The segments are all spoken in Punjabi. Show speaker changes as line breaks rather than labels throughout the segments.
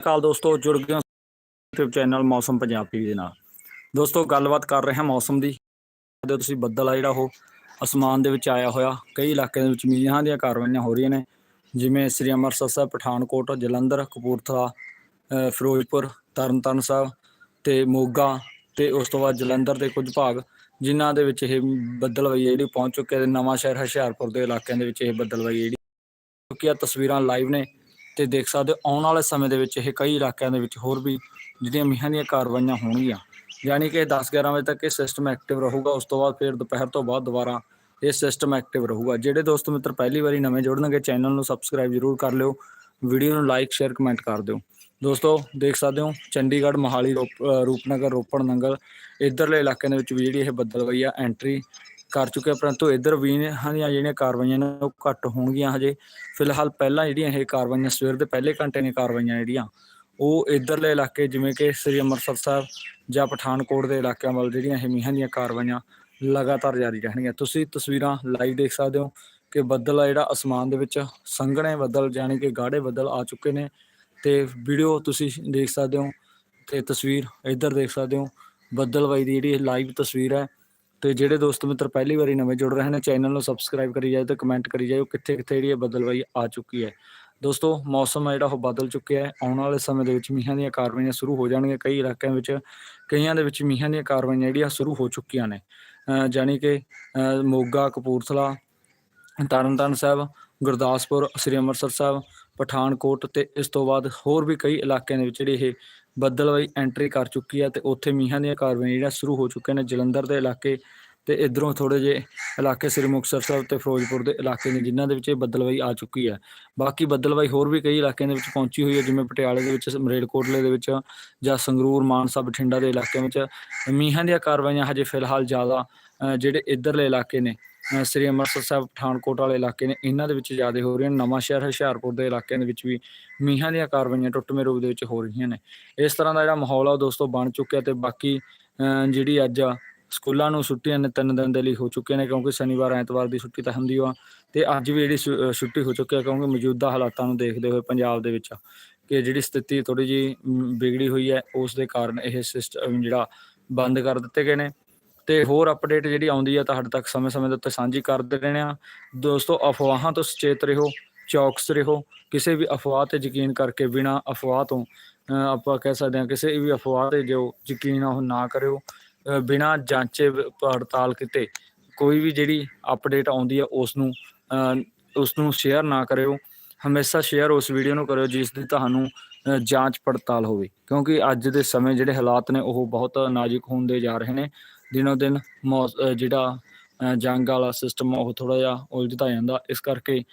ਕਾਲ ਦੋਸਤੋ ਜੁੜ ਗਏ ਹੋ YouTube ਚੈਨਲ ਮੌਸਮ ਪੰਜਾਬੀ ਦੇ ਨਾਲ। ਦੋਸਤੋ ਗੱਲਬਾਤ ਕਰ ਰਹੇ ਹਾਂ ਮੌਸਮ ਦੀ। ਦੇ ਤੁਸੀਂ ਬੱਦਲ ਆ ਜਿਹੜਾ ਉਹ ਅਸਮਾਨ ਦੇ ਵਿੱਚ ਆਇਆ ਹੋਇਆ। ਕਈ ਇਲਾਕਿਆਂ ਦੇ ਵਿੱਚ ਮੀਂਹਾਂ ਦੀਆਂ ਕਾਰਵਾਈਆਂ ਹੋ ਰਹੀਆਂ ਨੇ। ਜਿਵੇਂ ਸ੍ਰੀ ਅੰਮ੍ਰਿਤਸਰ ਸਾਹਿਬ ਪਠਾਨਕੋਟ ਜਲੰਧਰ ਕਪੂਰਥਲਾ ਅ, ਫਿਰੋਜ਼ਪੁਰ ਤਰਨਤਾਰਨ ਸਾਹਿਬ ਤੇ ਮੋਗਾ ਤੇ ਉਸ ਤੋਂ ਬਾਅਦ ਜਲੰਧਰ ਦੇ ਕੁਝ ਭਾਗ ਜਿਨ੍ਹਾਂ ਦੇ ਵਿੱਚ ਇਹ ਬੱਦਲਵਾਈ ਜਿਹੜੀ ਪਹੁੰਚ ਚੁੱਕੇ ਹੈ ਤੇ ਨਵਾਂ ਸ਼ਹਿਰ ਹੁਸ਼ਿਆਰਪੁਰ ਦੇ ਇਲਾਕਿਆਂ ਦੇ ਵਿੱਚ ਇਹ ਬੱਦਲਵਾਈ ਜਿਹੜੀ ਕਿਉਂਕਿ ਆ। ਤਸਵੀਰਾਂ ਲਾਈਵ ਨੇ। ਤੇ ਦੇਖ ਸਕਦੇ ਹੋ, ਆਉਣ ਵਾਲੇ ਸਮੇਂ ਦੇ ਵਿੱਚ ਇਹ ਕਈ ਇਲਾਕਿਆਂ ਦੇ ਵਿੱਚ ਹੋਰ ਵੀ ਜਿਹੜੀਆਂ ਮੀਂਹਾਂ ਦੀਆਂ ਕਾਰਵਾਈਆਂ ਹੋਣਗੀਆਂ। ਯਾਨੀ ਕਿ 10-11 ਵਜੇ ਤੱਕ ਇਹ ਸਿਸਟਮ ਐਕਟਿਵ ਰਹੂਗਾ, ਉਸ ਤੋਂ ਬਾਅਦ ਫਿਰ ਦੁਪਹਿਰ ਤੋਂ ਬਾਅਦ ਦੁਬਾਰਾ ਇਹ ਸਿਸਟਮ ਐਕਟਿਵ ਰਹੂਗਾ। ਜਿਹੜੇ ਦੋਸਤ ਮਿੱਤਰ ਪਹਿਲੀ ਵਾਰੀ ਨਵੇਂ ਜੁੜਨਗੇ ਚੈਨਲ ਨੂੰ ਸਬਸਕ੍ਰਾਈਬ ਜ਼ਰੂਰ ਕਰ ਲਿਓ ਵੀਡੀਓ ਨੂੰ ਲਾਈਕ ਸ਼ੇਅਰ ਕਮੈਂਟ ਕਰ ਦਿਓ। ਦੋਸਤੋ, ਦੇਖ ਸਕਦੇ ਹੋ, ਚੰਡੀਗੜ੍ਹ, ਮੋਹਾਲੀ ਰੂਪ- ਰੂਪਨਗਰ, ਰੋਪੜ, ਨੰਗਲ, ਇਧਰਲੇ ਇਲਾਕਿਆਂ ਦੇ ਵਿੱਚ ਵੀ ਜਿਹੜੀ ਇਹ ਬੱਦਲਵਈ ਆ ਐਂਟਰੀ ਕਰ ਚੁੱਕਿਆ, ਪਰੰਤੂ ਇਧਰ ਵੀ ਇਹਨਾਂ ਦੀਆਂ ਜਿਹੜੀਆਂ ਕਾਰਵਾਈਆਂ ਨੇ, ਉਹ ਘੱਟ ਹੋਣਗੀਆਂ ਹਜੇ। ਫਿਲਹਾਲ ਪਹਿਲਾਂ ਜਿਹੜੀਆਂ ਇਹ ਕਾਰਵਾਈਆਂ ਸਵੇਰ ਦੇ ਪਹਿਲੇ ਘੰਟੇ ਦੀਆਂ ਕਾਰਵਾਈਆਂ ਜਿਹੜੀਆਂ, ਉਹ ਇਧਰਲੇ ਇਲਾਕੇ, ਜਿਵੇਂ ਕਿ ਸ੍ਰੀ ਅੰਮ੍ਰਿਤਸਰ ਸਾਹਿਬ ਜਾਂ ਪਠਾਨਕੋਟ ਦੇ ਇਲਾਕਿਆਂ ਵੱਲ ਜਿਹੜੀਆਂ ਇਹ ਮੀਂਹਾਂ ਦੀਆਂ ਕਾਰਵਾਈਆਂ ਲਗਾਤਾਰ ਜਾਰੀ ਰਹਿਣਗੀਆਂ। ਤੁਸੀਂ ਤਸਵੀਰਾਂ ਲਾਈਵ ਦੇਖ ਸਕਦੇ ਹੋ ਕਿ ਬੱਦਲ ਆ ਜਿਹੜਾ ਅਸਮਾਨ ਦੇ ਵਿੱਚ ਸੰਘਣੇ ਬੱਦਲ ਜਾਣੀ ਕਿ ਗਾੜੇ ਬੱਦਲ ਆ ਚੁੱਕੇ ਨੇ। ਤੇ ਵੀਡੀਓ ਤੁਸੀਂ ਦੇਖ ਸਕਦੇ ਹੋ ਤੇ ਤਸਵੀਰ ਇੱਧਰ ਦੇਖ ਸਕਦੇ ਹੋ। ਬੱਦਲਵਾਈ ਦੀ ਜਿਹੜੀ ਲਾਈਵ ਤਸਵੀਰ ਹੈ ਤੇ ਜਿਹੜੇ ਦੋਸਤ ਮਿੱਤਰ ਪਹਿਲੀ ਵਾਰੀ ਨਵੇਂ ਜੁੜ ਰਹੇ ਨੇ, ਚੈਨਲ ਨੂੰ ਸਬਸਕ੍ਰਾਈਬ ਕਰੀ ਜਾਓ ਤੇ ਕਮੈਂਟ ਕਰੀ ਜਾਓ ਕਿੱਥੇ ਕਿੱਥੇ ਜਿਹੜੀ ਇਹ ਬੱਦਲਵਾਈ ਆ ਚੁੱਕੀ ਹੈ। ਦੋਸਤੋ, ਮੌਸਮ ਹੈ ਜਿਹੜਾ ਉਹ ਬਦਲ ਚੁੱਕਿਆ ਹੈ। ਆਉਣ ਵਾਲੇ ਸਮੇਂ ਦੇ ਵਿੱਚ ਮੀਂਹਾਂ ਦੀਆਂ ਕਾਰਵਾਈਆਂ ਸ਼ੁਰੂ ਹੋ ਜਾਣਗੀਆਂ। ਕਈ ਇਲਾਕਿਆਂ ਵਿੱਚ, ਕਈਆਂ ਦੇ ਵਿੱਚ ਮੀਂਹਾਂ ਦੀਆਂ ਕਾਰਵਾਈਆਂ ਜਿਹੜੀਆਂ ਸ਼ੁਰੂ ਹੋ ਚੁੱਕੀਆਂ ਨੇ। ਅਹ ਜਾਣੀ ਕਿ ਮੋਗਾ, ਕਪੂਰਥਲਾ, ਤਰਨਤਾਰਨ ਸਾਹਿਬ, ਗੁਰਦਾਸਪੁਰ, ਸ੍ਰੀ ਅੰਮ੍ਰਿਤਸਰ ਸਾਹਿਬ, ਪਠਾਨਕੋਟ ਤੇ ਇਸ ਤੋਂ ਬਾਅਦ ਹੋਰ ਵੀ ਕਈ ਇਲਾਕਿਆਂ ਦੇ ਵਿੱਚ ਜਿਹੜੀ ਇਹ ਬੱਦਲਵਾਈ ਐਂਟਰੀ ਕਰ ਚੁੱਕੀ ਹੈ ਤੇ ਉੱਥੇ ਮੀਂਹਾਂ ਦੀਆਂ ਕਾਰਵਾਈਆਂ ਜਿਹੜੀਆਂ ਸ਼ੁਰੂ ਹੋ ਚੁੱਕੀਆਂ ਨੇ ਜਲੰਧਰ ਦੇ ਇਲਾਕੇ ਤੇ ਇਧਰੋਂ ਥੋੜੇ ਜਿਹੇ ਇਲਾਕੇ ਸ੍ਰੀ ਮੁਕਤਸਰ ਸਾਹਿਬ ਤੇ ਫਿਰੋਜ਼ਪੁਰ ਦੇ ਇਲਾਕੇ ਨੇ, ਜਿਨ੍ਹਾਂ ਦੇ ਵਿੱਚ ਇਹ ਬੱਦਲਵਾਈ ਆ ਚੁੱਕੀ ਹੈ ਬਾਕੀ ਬੱਦਲਵਾਈ ਹੋਰ ਵੀ ਕਈ ਇਲਾਕਿਆਂ ਦੇ ਵਿੱਚ ਪਹੁੰਚੀ ਹੋਈ ਹੈ ਜਿਵੇਂ ਪਟਿਆਲੇ ਦੇ ਵਿੱਚ ਮਰੇਲਕੋਟਲੇ ਦੇ ਵਿੱਚ ਜਾਂ ਸੰਗਰੂਰ, ਮਾਨਸਾ, ਬਠਿੰਡਾ ਦੇ ਇਲਾਕਿਆਂ ਵਿੱਚ। ਮੀਂਹਾਂ ਦੀਆਂ ਕਾਰਵਾਈਆਂ ਹਜੇ ਫਿਲਹਾਲ ਜ਼ਿਆਦਾ ਜਿਹੜੇ ਇਧਰਲੇ ਇਲਾਕੇ ਨੇ ਸ੍ਰੀ ਅੰਮ੍ਰਿਤਸਰ ਸਾਹਿਬ ਪਠਾਨਕੋਟ ਵਾਲੇ ਇਲਾਕੇ ਨੇ ਇਹਨਾਂ ਦੇ ਵਿੱਚ ਜ਼ਿਆਦਾ ਹੋ ਰਹੀਆਂ ਨਵਾਂ ਸ਼ਹਿਰ ਹੁਸ਼ਿਆਰਪੁਰ ਦੇ ਇਲਾਕਿਆਂ ਦੇ ਵਿੱਚ ਵੀ ਮੀਂਹਾਂ ਦੀਆਂ ਕਾਰਵਾਈਆਂ ਟੁੱਟਵੇਂ ਰੂਪ ਦੇ ਵਿੱਚ ਹੋ ਰਹੀਆਂ ਨੇ। ਇਸ ਤਰ੍ਹਾਂ ਦਾ ਜਿਹੜਾ ਮਾਹੌਲ ਆ ਉਹ ਦੋਸਤੋ ਬਣ ਚੁੱਕਿਆ ਤੇ ਬਾਕੀ ਜਿਹੜੀ ਅੱਜ ਆ, ਸਕੂਲਾਂ ਨੂੰ ਛੁੱਟੀਆਂ ਨੇ ਤਿੰਨ ਦਿਨ ਦੇ ਲਈ ਹੋ ਚੁੱਕੀਆਂ ਨੇ ਕਿਉਂਕਿ ਸ਼ਨੀਵਾਰ ਐਤਵਾਰ ਦੀ ਛੁੱਟੀ ਤਾਂ ਹੁੰਦੀ ਆ। ਤੇ ਅੱਜ ਵੀ ਜਿਹੜੀ ਛੁੱਟੀ ਹੋ ਚੁੱਕੀ ਹੈ ਕਿਉਂਕਿ ਮੌਜੂਦਾ ਹਾਲਾਤਾਂ ਨੂੰ ਦੇਖਦੇ ਹੋਏ ਪੰਜਾਬ ਦੇ ਵਿੱਚ ਕਿ ਜਿਹੜੀ ਸਥਿਤੀ ਥੋੜੀ ਜੀ ਵਿਗੜੀ ਹੋਈ ਹੈ ਉਸ ਦੇ ਕਾਰਨ ਇਹ ਸਿਸਟਮ ਜਿਹੜਾ ਬੰਦ ਕਰ ਦਿੱਤੇ ਗਏ ਨੇ। ਤੇ ਹੋਰ ਅਪਡੇਟ ਜਿਹੜੀ ਆਉਂਦੀ ਹੈ ਤੁਹਾਡੇ ਤੱਕ ਸਮੇਂ-ਸਮੇਂ ਦੇ ਉੱਤੇ ਸਾਂਝੀ ਕਰਦੇ ਰਹਿਣੇ। ਆ ਦੋਸਤੋ ਅਫਵਾਹਾਂ ਤੋਂ ਸੁਚੇਤ ਰਹੋ ਚੌਕਸ ਰਹੋ ਕਿਸੇ ਵੀ ਅਫਵਾਹ ਤੇ ਯਕੀਨ ਕਰਕੇ ਬਿਨਾ ਅਫਵਾਹ ਤੋਂ ਆਪਾਂ ਕਹਿ ਸਕਦੇ ਹਾਂ ਕਿਸੇ ਵੀ ਅਫਵਾਹ ਤੇ ਜੋ ਯਕੀਨ ਆ ਉਹ ਨਾ ਕਰਿਓ ਅ, ਬਿਨਾ ਜਾਂਚੇ ਪੜਤਾਲ ਕੀਤੇ। ਕੋਈ ਵੀ ਜਿਹੜੀ ਅਪਡੇਟ ਆਉਂਦੀ ਹੈ ਉਸ ਨੂੰ ਉਸ ਨੂੰ ਸ਼ੇਅਰ ਨਾ ਕਰਿਓ। ਹਮੇਸ਼ਾ ਸ਼ੇਅਰ ਉਸ ਵੀਡੀਓ ਨੂੰ ਕਰਿਓ ਜਿਸ ਦੀ ਤੁਹਾਨੂੰ ਜਾਂਚ ਪੜਤਾਲ ਹੋਵੇ। ਕਿਉਂਕਿ ਅੱਜ ਦੇ ਸਮੇਂ ਜਿਹੜੇ ਹਾਲਾਤ ਨੇ ਉਹ ਬਹੁਤ ਨਾਜ਼ੁਕ ਹੁੰਦੇ ਜਾ ਰਹੇ ਨੇ। ਦਿਨੋ ਦਿਨ ਮੌਸ- ਜਿਹੜਾ ਜੰਗ ਵਾਲਾ ਸਿਸਟਮ ਉਹ ਥੋੜਾ ਜਿਹਾ ਉਲਝਦਾ ਜਾਂਦਾ। ਇਸ ਕਰਕੇ